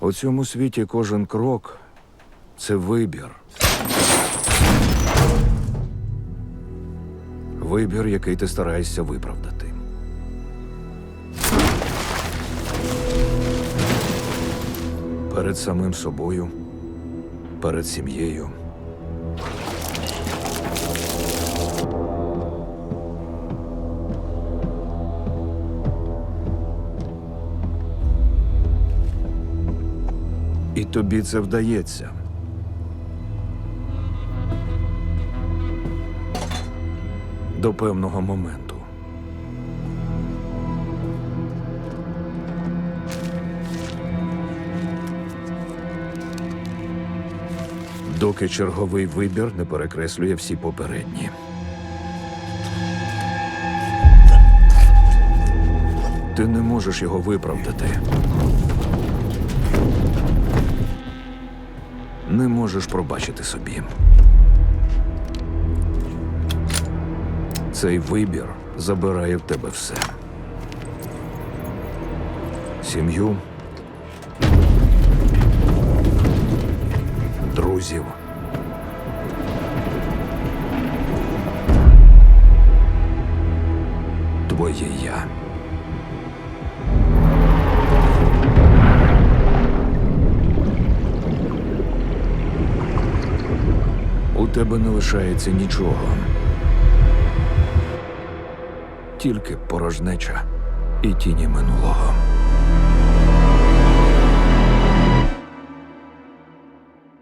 У цьому світі кожен крок це вибір. Вибір, який ти стараєшся виправдати. Перед самим собою, перед сім'єю. І тобі це вдається. До певного моменту. Доки черговий вибір не перекреслює всі попередні. Ти не можеш його виправдати. Можеш пробачити собі. Цей вибір забирає в тебе все. Сім'ю, друзів. Твоє я. Тебе не лишається нічого. Тільки порожнеча і тіні минулого.